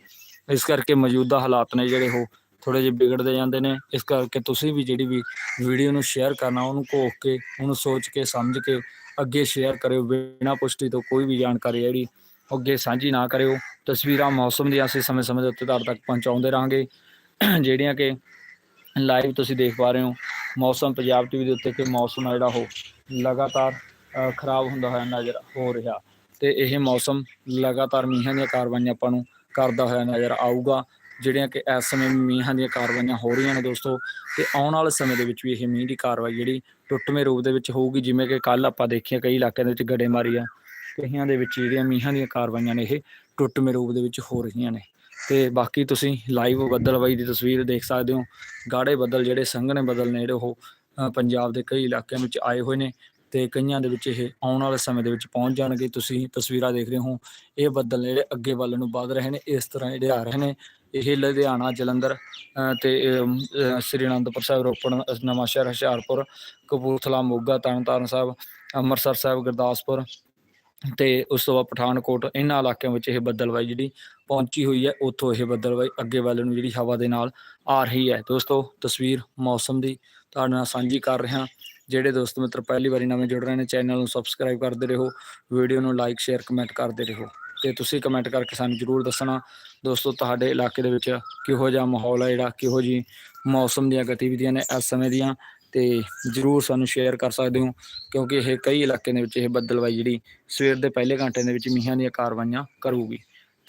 ਇਸ ਕਰਕੇ ਮੌਜੂਦਾ ਹਾਲਾਤ ਨੇ ਜਿਹੜੇ ਉਹ ਥੋੜੇ ਜਿਹੇ ਵਿਗੜਦੇ ਜਾਂਦੇ ਨੇ। ਇਸ ਕਰਕੇ ਤੁਸੀਂ ਵੀ ਜਿਹੜੀ ਵੀ ਵੀਡੀਓ ਨੂੰ ਸ਼ੇਅਰ ਕਰਨਾ, ਉਹਨੂੰ ਘੋਖ ਕੇ, ਉਹਨੂੰ ਸੋਚ ਕੇ, ਸਮਝ ਕੇ ਅੱਗੇ ਸ਼ੇਅਰ ਕਰਿਓ। ਬਿਨਾਂ ਪੁਸ਼ਟੀ ਤੋਂ ਕੋਈ ਵੀ ਜਾਣਕਾਰੀ ਜਿਹੜੀ ਅੱਗੇ ਸਾਂਝੀ ਨਾ ਕਰਿਓ। ਤਸਵੀਰਾਂ ਮੌਸਮ ਦੀਆਂ ਅਸੀਂ ਸਮੇਂ-ਸਮੇਂ ਦੇ ਉੱਤੇ ਤੁਹਾਡੇ ਤੱਕ ਪਹੁੰਚਾਉਂਦੇ ਰਹਾਂਗੇ। ਜਿਹੜੀਆਂ ਕਿ ਲਾਈਵ ਤੁਸੀਂ ਦੇਖ ਪਾ ਰਹੇ ਹੋ। ਮੌਸਮ ਪੰਜਾਬ ਟੀਵੀ ਦੇ ਉੱਤੇ ਕਿ ਮੌਸਮ ਆ ਜਿਹੜਾ ਉਹ ਲਗਾਤਾਰ ਖਰਾਬ ਹੁੰਦਾ ਹੋਇਆ ਨਜ਼ਰ ਹੋ ਰਿਹਾ। ਤੇ ਇਹ ਮੌਸਮ ਲਗਾਤਾਰ ਮੀਂਹਾਂ ਦੀਆਂ ਕਾਰਵਾਈਆਂ ਆਪਾਂ ਨੂੰ ਕਰਦਾ ਹੋਇਆ ਨਜ਼ਰ ਆਊਗਾ। ਜਿਹੜੀਆਂ ਕਿ ਇਸ ਸਮੇਂ ਮੀਂਹਾਂ ਦੀਆਂ ਕਾਰਵਾਈਆਂ ਹੋ ਰਹੀਆਂ ਨੇ ਦੋਸਤੋ, ਤੇ ਆਉਣ ਵਾਲੇ ਸਮੇਂ ਦੇ ਵਿੱਚ ਵੀ ਇਹ ਮੀਂਹ ਦੀ ਕਾਰਵਾਈ ਜਿਹੜੀ ਟੁੱਟਵੇਂ ਰੂਪ ਦੇ ਵਿੱਚ ਹੋਊਗੀ, ਜਿਵੇਂ ਕਿ ਕੱਲ ਆਪਾਂ ਦੇਖਿਆ ਕਈ ਇਲਾਕਿਆਂ ਦੇ ਵਿੱਚ ਗੜੇਮਾਰੀ ਆ ਕਈਆਂ ਦੇ ਵਿੱਚ ਜਿਹੜੀਆਂ ਮੀਂਹਾਂ ਦੀਆਂ ਕਾਰਵਾਈਆਂ ਨੇ, ਇਹ ਟੁੱਟਵੇਂ ਰੂਪ ਦੇ ਵਿੱਚ ਹੋ ਰਹੀਆਂ ਨੇ। ਤੇ ਬਾਕੀ ਤੁਸੀਂ ਲਾਈਵ ਬੱਦਲਵਾਈ ਦੀ ਤਸਵੀਰ ਦੇਖ ਸਕਦੇ ਹੋ। ਗਾੜੇ ਬੱਦਲ ਜਿਹੜੇ ਸੰਘਣੇ ਬੱਦਲ ਨੇ ਜਿਹੜੇ ਉਹ ਪੰਜਾਬ ਦੇ ਕਈ ਇਲਾਕਿਆਂ ਵਿੱਚ ਆਏ ਹੋਏ ਨੇ। ਤੇ ਕਈਆਂ ਦੇ ਵਿੱਚ ਇਹ ਆਉਣ ਵਾਲੇ ਸਮੇਂ ਦੇ ਵਿੱਚ ਪਹੁੰਚ ਜਾਣਗੇ। ਤੁਸੀਂ ਤਸਵੀਰਾਂ ਦੇਖ ਰਹੇ ਹੋ ਇਹ ਬੱਦਲ ਜਿਹੜੇ ਅੱਗੇ ਵੱਲ ਨੂੰ ਵਧ ਰਹੇ ਨੇ ਇਸ ਤਰ੍ਹਾਂ ਜਿਹੜੇ ਆ ਰਹੇ ਨੇ ਇਹ ਲੁਧਿਆਣਾ ਜਲੰਧਰ ਅ, ਤੇ ਸ੍ਰੀ ਅਨੰਦਪੁਰ ਸਾਹਿਬ ਰੋਪੜ ਨਵਾਂਸ਼ਹਿਰ ਹੁਸ਼ਿਆਰਪੁਰ ਕਪੂਰਥਲਾ ਮੋਗਾ ਤਰਨਤਾਰਨ ਸਾਹਿਬ ਅੰਮ੍ਰਿਤਸਰ ਸਾਹਿਬ ਗੁਰਦਾਸਪੁਰ ਤੇ ਉਸ ਤੋਂ ਬਾਅਦ ਪਠਾਨਕੋਟ ਇਹਨਾਂ ਇਲਾਕਿਆਂ ਵਿੱਚ ਇਹ ਬੱਦਲਵਾਈ ਜਿਹੜੀ ਪਹੁੰਚੀ ਹੋਈ ਹੈ ਉੱਥੋਂ ਇਹ ਬੱਦਲਵਾਈ ਅੱਗੇ ਵੱਲ ਨੂੰ ਜਿਹੜੀ ਹਵਾ ਦੇ ਨਾਲ ਆ ਰਹੀ ਹੈ। ਦੋਸਤੋ ਤਸਵੀਰ ਮੌਸਮ ਦੀ ਤੁਹਾਡੇ ਨਾਲ ਸਾਂਝੀ ਕਰ ਰਿਹਾ। ਜਿਹੜੇ ਦੋਸਤ ਮਿੱਤਰ ਪਹਿਲੀ ਵਾਰੀ ਨਵੇਂ ਜੁੜ ਰਹੇ ਨੇ ਚੈਨਲ ਨੂੰ ਸਬਸਕ੍ਰਾਈਬ ਕਰਦੇ ਰਹੋ ਵੀਡੀਓ ਨੂੰ ਲਾਈਕ ਸ਼ੇਅਰ ਕਮੈਂਟ ਕਰਦੇ ਰਹੋ ਤੇ ਤੁਸੀਂ ਕਮੈਂਟ ਕਰਕੇ ਸਾਨੂੰ ਜਰੂਰ ਦੱਸਣਾ। ਦੋਸਤੋ, ਤੁਹਾਡੇ ਇਲਾਕੇ ਦੇ ਵਿੱਚ ਕਿਹੋ ਜਿਹਾ ਮਾਹੌਲ ਹੈ ਜਿਹੜਾ, ਕਿਹੋ ਜੀ ਮੌਸਮ ਦੀਆਂ ਗਤੀਵਿਧੀਆਂ ਨੇ ਇਸ ਸਮੇਂ ਦੀਆਂ ਤੇ ਜਰੂਰ ਸਾਨੂੰ ਸ਼ੇਅਰ ਕਰ ਸਕਦੇ ਹੋ, ਕਿਉਂਕਿ ਇਹ ਕਈ ਇਲਾਕਿਆਂ ਦੇ ਵਿੱਚ ਇਹ ਬੱਦਲਵਾਈ ਜਿਹੜੀ ਸਵੇਰ ਦੇ ਪਹਿਲੇ ਘੰਟੇ ਦੇ ਵਿੱਚ ਮੀਂਹਾਂ ਦੀਆਂ ਕਾਰਵਾਈਆਂ ਕਰੂਗੀ।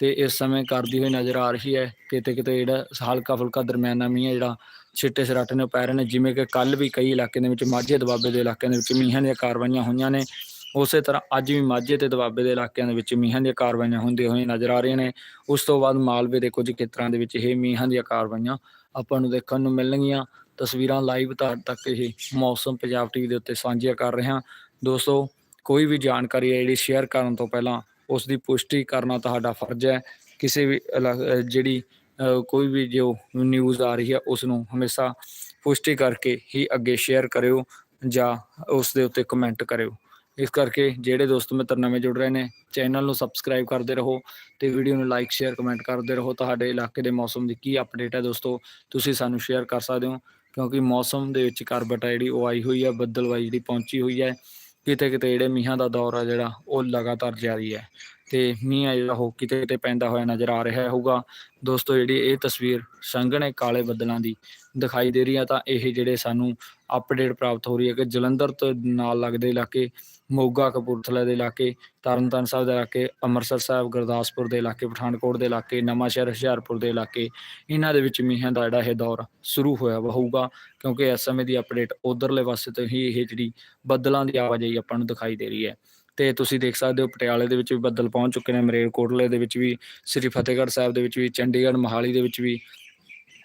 ਤੇ ਇਸ ਸਮੇਂ ਕਰਦੀ ਹੋਈ ਨਜ਼ਰ ਆ ਰਹੀ ਹੈ ਕਿਤੇ ਕਿਤੇ ਜਿਹੜਾ ਹਲਕਾ ਫੁਲਕਾ ਦਰਮਿਆਨਾ ਮੀਂਹ ਹੈ ਜਿਹੜਾ ਛਿੱਟੇ ਸਰਾਟੇ ਨੇ ਪੈ ਰਹੇ ਨੇ, ਜਿਵੇਂ ਕਿ ਕੱਲ ਵੀ ਕਈ ਇਲਾਕਿਆਂ ਦੇ ਵਿੱਚ ਮਾਝੇ ਦਬਾਬੇ ਦੇ ਇਲਾਕਿਆਂ ਦੇ ਵਿੱਚ ਮੀਂਹਾਂ ਦੀਆਂ ਕਾਰਵਾਈਆਂ ਹੋਈਆਂ ਨੇ। ਉਸੇ ਤਰ੍ਹਾਂ ਅੱਜ ਵੀ ਮਾਝੇ ਤੇ ਦਬਾਬੇ ਦੇ ਇਲਾਕਿਆਂ ਦੇ ਵਿੱਚ ਮੀਂਹਾਂ ਦੀਆਂ ਕਾਰਵਾਈਆਂ ਹੁੰਦੀਆਂ ਹੋਈਆਂ ਨਜ਼ਰ ਆ ਰਹੀਆਂ ਨੇ। ਉਸ ਤੋਂ ਬਾਅਦ ਮਾਲਵੇ ਦੇ ਕੁਝ ਖੇਤਰਾਂ ਦੇ ਵਿੱਚ ਇਹ ਮੀਂਹਾਂ ਦੀਆਂ ਕਾਰਵਾਈਆਂ ਆਪਾਂ ਨੂੰ ਦੇਖਣ ਨੂੰ ਮਿਲਣਗੀਆਂ। ਤਸਵੀਰਾਂ ਲਾਈਵ ਤੁਹਾਡੇ ਤੱਕ ਇਹ ਮੌਸਮ ਪੰਜਾਬ ਟੀਵੀ ਦੇ ਉੱਤੇ ਸਾਂਝੀਆਂ ਕਰ ਰਹੇ ਹਾਂ। ਦੋਸਤੋ, ਕੋਈ ਵੀ ਜਾਣਕਾਰੀ ਹੈ ਜਿਹੜੀ ਸ਼ੇਅਰ ਕਰਨ ਤੋਂ ਪਹਿਲਾਂ ਉਸ ਦੀ ਪੁਸ਼ਟੀ ਕਰਨਾ ਤੁਹਾਡਾ ਫਰਜ਼ ਹੈ। ਕਿਸੇ ਵੀ ਇਲਾ- ਜਿਹੜੀ ਕੋਈ ਵੀ ਜੋ ਨਿਊਜ਼ ਆ ਰਹੀ ਹੈ ਉਸ ਨੂੰ ਹਮੇਸ਼ਾ ਪੁਸ਼ਟੀ ਕਰਕੇ ਹੀ ਅੱਗੇ ਸ਼ੇਅਰ ਕਰਿਓ ਜਾਂ ਉਸ ਦੇ ਉੱਤੇ ਕਮੈਂਟ ਕਰਿਓ। ਇਸ ਕਰਕੇ ਜਿਹੜੇ ਦੋਸਤ ਮਿੱਤਰ ਨਵੇਂ ਜੁੜ ਰਹੇ ਨੇ ਚੈਨਲ ਨੂੰ ਸਬਸਕ੍ਰਾਈਬ ਕਰਦੇ ਰਹੋ ਤੇ ਵੀਡੀਓ ਨੂੰ ਲਾਈਕ ਸ਼ੇਅਰ ਕਮੈਂਟ ਕਰਦੇ ਰਹੋ। ਤੁਹਾਡੇ ਇਲਾਕੇ ਦੇ ਮੌਸਮ ਦੀ ਕੀ ਅਪਡੇਟ ਹੈ ਦੋਸਤੋ, ਤੁਸੀਂ ਸਾਨੂੰ ਸ਼ੇਅਰ ਕਰ ਸਕਦੇ ਹੋ, ਕਿਉਂਕਿ ਮੌਸਮ ਦੇ ਵਿੱਚ ਕਰਬਟ ਹੈ ਜਿਹੜੀ ਉਹ ਆਈ ਹੋਈ ਹੈ, ਬੱਦਲਵਾਈ ਜਿਹੜੀ ਪਹੁੰਚੀ ਹੋਈ ਹੈ ਕਿਤੇ ਕਿਤੇ ਜਿਹੜੇ ਮੀਂਹਾਂ ਦਾ ਦੌਰ ਆ ਜਿਹੜਾ, ਉਹ ਲਗਾਤਾਰ ਜਾਰੀ ਹੈ। ਤੇ ਮੀਂਹ ਆ ਜਿਹੜਾ ਉਹ ਕਿਤੇ ਕਿਤੇ ਪੈਂਦਾ ਹੋਇਆ ਨਜ਼ਰ ਆ ਰਿਹਾ ਹੋਊਗਾ। ਦੋਸਤੋ, ਜਿਹੜੀ ਇਹ ਤਸਵੀਰ ਸੰਘਣੇ ਕਾਲੇ ਬੱਦਲਾਂ ਦੀ ਦਿਖਾਈ ਦੇ ਰਹੀ ਆ, ਤਾਂ ਇਹ ਜਿਹੜੇ ਸਾਨੂੰ ਅਪਡੇਟ ਪ੍ਰਾਪਤ ਹੋ ਰਹੀ ਹੈ ਕਿ ਜਲੰਧਰ ਤੋਂ ਨਾਲ ਲੱਗਦੇ ਇਲਾਕੇ, ਮੋਗਾ, ਕਪੂਰਥਲਾ ਦੇ ਇਲਾਕੇ, ਤਰਨਤਾਰਨ ਸਾਹਿਬ ਦੇ ਇਲਾਕੇ, ਅੰਮ੍ਰਿਤਸਰ ਸਾਹਿਬ, ਗੁਰਦਾਸਪੁਰ ਦੇ ਇਲਾਕੇ, ਪਠਾਨਕੋਟ ਦੇ ਇਲਾਕੇ ਨਵਾਂਸ਼ਹਿਰ ਹੁਸ਼ਿਆਰਪੁਰ ਦੇ ਇਲਾਕੇ, ਇਹਨਾਂ ਦੇ ਵਿੱਚ ਮੀਂਹਾਂ ਦਾ ਜਿਹੜਾ ਇਹ ਦੌਰ ਸ਼ੁਰੂ ਹੋਇਆ ਵਾ ਹੋਊਗਾ, ਕਿਉਂਕਿ ਇਸ ਸਮੇਂ ਦੀ ਅਪਡੇਟ ਉਧਰਲੇ ਪਾਸੇ ਤੋਂ ਹੀ ਇਹ ਜਿਹੜੀ ਬੱਦਲਾਂ ਦੀ ਆਵਾਜਾਈ ਆਪਾਂ ਨੂੰ ਦਿਖਾਈ ਦੇ ਰਹੀ ਹੈ। ਤੇ ਤੁਸੀਂ ਦੇਖ ਸਕਦੇ ਹੋ ਪਟਿਆਲੇ ਦੇ ਵਿੱਚ ਵੀ ਬੱਦਲ ਪਹੁੰਚ ਚੁੱਕੇ ਨੇ, ਮਰੇਲਕੋਟਲੇ ਦੇ ਵਿੱਚ ਵੀ, ਸ੍ਰੀ ਫਤਿਹਗੜ੍ਹ ਸਾਹਿਬ ਦੇ ਵਿੱਚ ਵੀ, ਚੰਡੀਗੜ੍ਹ ਮੋਹਾਲੀ ਦੇ ਵਿੱਚ ਵੀ,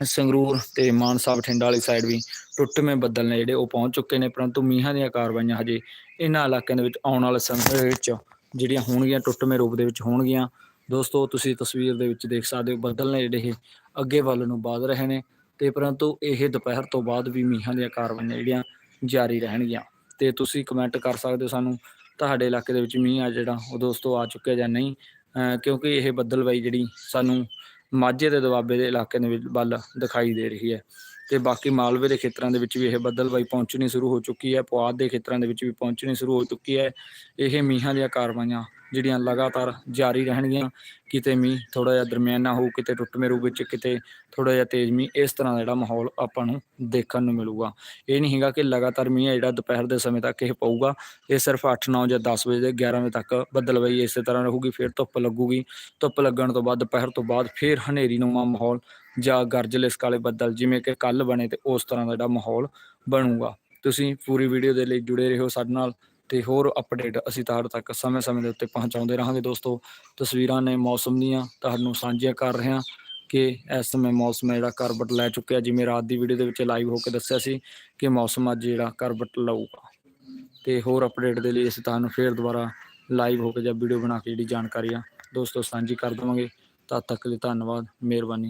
ਸੰਗਰੂਰ ਤੇ ਮਾਨਸਾ ਬਠਿੰਡਾ ਵਾਲੀ ਸਾਈਡ ਵੀ ਟੁੱਟਵੇਂ ਬੱਦਲ ਨੇ ਜਿਹੜੇ ਉਹ ਪਹੁੰਚ ਚੁੱਕੇ ਨੇ, ਪਰੰਤੂ ਮੀਂਹਾਂ ਦੀਆਂ ਕਾਰਵਾਈਆਂ ਹਜੇ ਇਹਨਾਂ ਇਲਾਕਿਆਂ ਦੇ ਵਿੱਚ ਆਉਣ ਵਾਲੇ ਸਮੇਂ ਵਿੱਚ ਜਿਹੜੀਆਂ ਹੋਣਗੀਆਂ, ਟੁੱਟਵੇਂ ਰੂਪ ਦੇ ਵਿੱਚ ਹੋਣਗੀਆਂ। ਦੋਸਤੋ, ਤੁਸੀਂ ਤਸਵੀਰ ਦੇ ਵਿੱਚ ਦੇਖ ਸਕਦੇ ਹੋ ਬੱਦਲ ਨੇ ਜਿਹੜੇ ਇਹ ਅੱਗੇ ਵੱਲ ਨੂੰ ਵਧ ਰਹੇ ਨੇ ਤੇ ਪਰੰਤੂ ਇਹ ਦੁਪਹਿਰ ਤੋਂ ਬਾਅਦ ਵੀ ਮੀਂਹਾਂ ਦੀਆਂ ਕਾਰਵਾਈਆਂ ਜਿਹੜੀਆਂ ਜਾਰੀ ਰਹਿਣਗੀਆਂ। ਤੇ ਤੁਸੀਂ ਕਮੈਂਟ ਕਰ ਸਕਦੇ ਹੋ ਸਾਨੂੰ ਤੁਹਾਡੇ ਇਲਾਕੇ ਦੇ ਵਿੱਚ ਮੀਂਹ ਆ ਜਿਹੜਾ, ਉਹ ਦੋਸਤੋ ਆ ਚੁੱਕਿਆ ਜਾਂ ਨਹੀਂ? ਕਿਉਂਕਿ ਇਹ ਬੱਦਲਬਾਈ ਜਿਹੜੀ ਸਾਨੂੰ ਮਾਝੇ ਦੇ ਦੁਆਬੇ ਦੇ ਇਲਾਕੇ ਦੇ ਵਿੱਚ ਵੱਲ ਦਿਖਾਈ ਦੇ ਰਹੀ ਹੈ। ਤੇ ਬਾਕੀ ਮਾਲਵੇ ਦੇ ਖੇਤਰਾਂ ਦੇ ਵਿੱਚ ਵੀ ਇਹ ਬੱਦਲਬਾਈ ਪਹੁੰਚਣੀ ਸ਼ੁਰੂ ਹੋ ਚੁੱਕੀ ਹੈ, ਪੁਆਧ ਦੇ ਖੇਤਰਾਂ ਦੇ ਵਿੱਚ ਵੀ ਪਹੁੰਚਣੀ ਸ਼ੁਰੂ ਹੋ ਚੁੱਕੀ ਹੈ। ਇਹ ਮੀਂਹਾਂ ਦੀਆਂ ਕਾਰਵਾਈਆਂ ਜਿਹੜੀਆਂ ਲਗਾਤਾਰ ਜਾਰੀ ਰਹਿਣਗੀਆਂ, ਕਿਤੇ ਮੀਂਹ ਥੋੜਾ ਜਿਹਾ ਦਰਮਿਆਨਾ ਹੋਊ, ਕਿਤੇ ਟੁੱਟਵੇਂ ਰੂਪ ਵਿੱਚ, ਕਿਤੇ ਥੋੜਾ ਜਿਹਾ ਤੇਜ਼ ਮੀਂਹ, ਇਸ ਤਰ੍ਹਾਂ ਦਾ ਜਿਹੜਾ ਮਾਹੌਲ ਆਪਾਂ ਨੂੰ ਦੇਖਣ ਨੂੰ ਮਿਲੂਗਾ। ਇਹ ਨਹੀਂ ਹੈਗਾ ਕਿ ਲਗਾਤਾਰ ਮੀਂਹ ਜਿਹੜਾ ਦੁਪਹਿਰ ਦੇ ਸਮੇਂ ਤੱਕ ਇਹ ਪਊਗਾ। ਇਹ ਸਿਰਫ 8 9 ਜਾਂ 10 ਵਜੇ ਦੇ 11 ਵਜੇ ਤੱਕ ਬੱਦਲਬਾਈ ਇਸੇ ਤਰ੍ਹਾਂ ਰਹੂਗੀ, ਫਿਰ ਧੁੱਪ ਲੱਗੂਗੀ। ਧੁੱਪ ਲੱਗਣ ਤੋਂ ਬਾਅਦ, ਦੁਪਹਿਰ ਤੋਂ ਬਾਅਦ ਫਿਰ ਹਨੇਰੀ ਨੂੰਮਾ ਮਾਹੌਲ ਜਾਂ ਗਰਜਲਿਸ ਕਾਲੇ ਬੱਦਲ, ਜਿਵੇਂ ਕਿ ਕੱਲ ਬਣੇ ਤੇ ਉਸ ਤਰ੍ਹਾਂ ਦਾ ਜਿਹੜਾ ਮਾਹੌਲ ਬਣੂਗਾ। ਤੁਸੀਂ ਪੂਰੀ ਵੀਡੀਓ ਦੇ ਲਈ ਜੁੜੇ ਰਹੋ ਸਾਡੇ ਨਾਲ ਤੇ ਹੋਰ ਅਪਡੇਟ ਅਸੀਂ ਤੁਹਾਡੇ ਤੱਕ ਸਮੇਂ-ਸਮੇਂ ਦੇ ਉੱਤੇ ਪਹੁੰਚਾਉਂਦੇ ਰਹਾਂਗੇ ਦੋਸਤੋ। ਤਸਵੀਰਾਂ ਨੇ ਮੌਸਮ ਦੀਆਂ ਤੁਹਾਨੂੰ ਸਾਂਝੀਆਂ ਕਰ ਰਹੇ ਹਾਂ ਕਿ ਇਸ ਸਮੇਂ ਮੌਸਮ ਹੈ ਜਿਹੜਾ ਕਰਵਟ ਲੈ ਚੁੱਕਿਆ ਜਿਵੇਂ ਰਾਤ ਦੀ ਵੀਡੀਓ ਦੇ ਵਿੱਚ ਲਾਈਵ ਹੋ ਕੇ ਦੱਸਿਆ ਸੀ ਕਿ ਮੌਸਮ ਅੱਜ ਜਿਹੜਾ ਕਰਵਟ ਲਊਗਾ। ਤੇ ਹੋਰ ਅਪਡੇਟ ਦੇ ਲਈ ਅਸੀਂ ਤੁਹਾਨੂੰ ਫੇਰ ਦੁਬਾਰਾ ਲਾਈਵ ਹੋ ਕੇ ਜਾਂ ਵੀਡੀਓ ਬਣਾ ਕੇ ਜਿਹੜੀ ਜਾਣਕਾਰੀ ਆ ਦੋਸਤੋ ਸਾਂਝੀ ਕਰ ਦੇਵਾਂਗੇ। ਤਦ ਤੱਕ ਲਈ ਧੰਨਵਾਦ, ਮਿਹਰਬਾਨੀ।